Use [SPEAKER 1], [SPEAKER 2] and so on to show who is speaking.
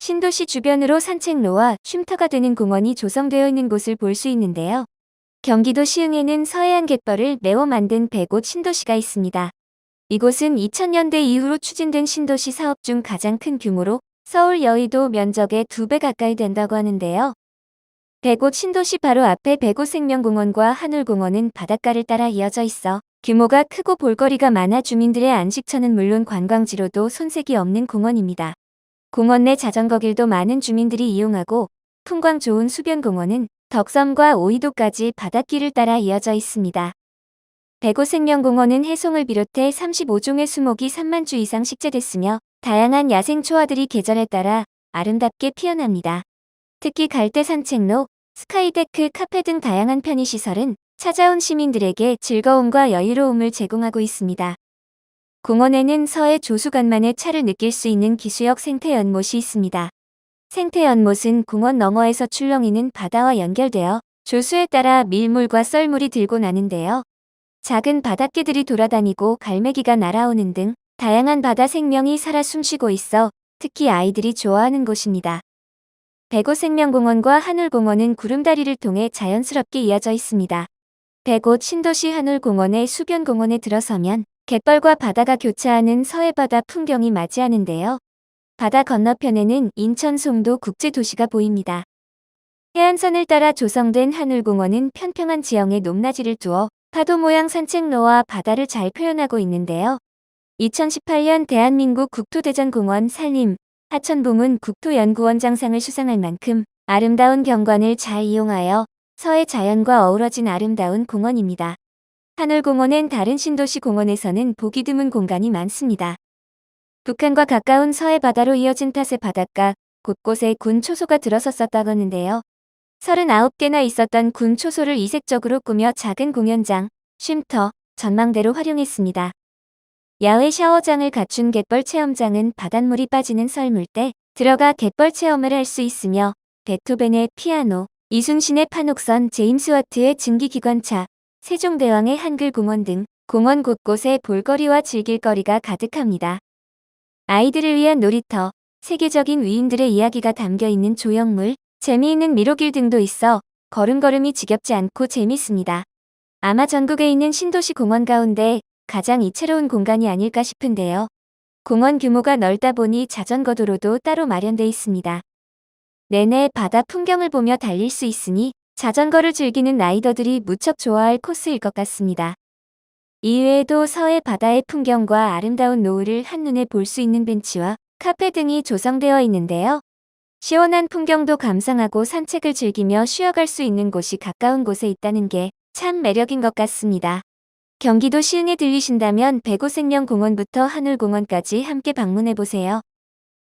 [SPEAKER 1] 신도시 주변으로 산책로와 쉼터가 되는 공원이 조성되어 있는 곳을 볼 수 있는데요. 경기도 시흥에는 서해안 갯벌을 메워 만든 백옷 신도시가 있습니다. 이곳은 2000년대 이후로 추진된 신도시 사업 중 가장 큰 규모로 서울 여의도 면적의 두배 가까이 된다고 하는데요. 백옷 신도시 바로 앞에 백옷 생명공원과 한울공원은 바닷가를 따라 이어져 있어 규모가 크고 볼거리가 많아 주민들의 안식처는 물론 관광지로도 손색이 없는 공원입니다. 공원 내 자전거 길도 많은 주민들이 이용하고 풍광 좋은 수변공원은 덕섬과 오이도까지 바닷길을 따라 이어져 있습니다. 백오생명공원은 해송을 비롯해 35종의 수목이 3만 주 이상 식재됐으며 다양한 야생 초화들이 계절에 따라 아름답게 피어납니다. 특히 갈대 산책로, 스카이데크, 카페 등 다양한 편의시설은 찾아온 시민들에게 즐거움과 여유로움을 제공하고 있습니다. 공원에는 서해 조수간만의 차를 느낄 수 있는 기수역 생태연못이 있습니다. 생태연못은 공원 너머에서 출렁이는 바다와 연결되어 조수에 따라 밀물과 썰물이 들고 나는데요. 작은 바닷개들이 돌아다니고 갈매기가 날아오는 등 다양한 바다 생명이 살아 숨쉬고 있어 특히 아이들이 좋아하는 곳입니다. 백옷생명공원과 한울공원은 구름다리를 통해 자연스럽게 이어져 있습니다. 백옷 신도시 한울공원의 수변공원에 들어서면 갯벌과 바다가 교차하는 서해바다 풍경이 맞이하는데요. 바다 건너편에는 인천 송도 국제도시가 보입니다. 해안선을 따라 조성된 한울공원은 편평한 지형에 높낮이를 두어 파도 모양 산책로와 바다를 잘 표현하고 있는데요. 2018년 대한민국 국토대전공원 산림, 하천부문 국토연구원장상을 수상할 만큼 아름다운 경관을 잘 이용하여 서해 자연과 어우러진 아름다운 공원입니다. 하늘공원엔 다른 신도시 공원에서는 보기 드문 공간이 많습니다. 북한과 가까운 서해 바다로 이어진 탓에 바닷가 곳곳에 군 초소가 들어섰었다고 하는데요. 39개나 있었던 군 초소를 이색적으로 꾸며 작은 공연장, 쉼터, 전망대로 활용했습니다. 야외 샤워장을 갖춘 갯벌 체험장은 바닷물이 빠지는 설물 때 들어가 갯벌 체험을 할 수 있으며 베토벤의 피아노, 이순신의 판옥선, 제임스 와트의 증기기관차, 세종대왕의 한글공원 등 공원 곳곳에 볼거리와 즐길거리가 가득합니다. 아이들을 위한 놀이터, 세계적인 위인들의 이야기가 담겨 있는 조형물, 재미있는 미로길 등도 있어 걸음걸음이 지겹지 않고 재밌습니다. 아마 전국에 있는 신도시 공원 가운데 가장 이채로운 공간이 아닐까 싶은데요. 공원 규모가 넓다 보니 자전거 도로도 따로 마련돼 있습니다. 내내 바다 풍경을 보며 달릴 수 있으니 자전거를 즐기는 라이더들이 무척 좋아할 코스일 것 같습니다. 이외에도 서해 바다의 풍경과 아름다운 노을을 한눈에 볼 수 있는 벤치와 카페 등이 조성되어 있는데요. 시원한 풍경도 감상하고 산책을 즐기며 쉬어갈 수 있는 곳이 가까운 곳에 있다는 게 참 매력인 것 같습니다. 경기도 시흥에 들리신다면 백오생명공원부터 한울공원까지 함께 방문해 보세요.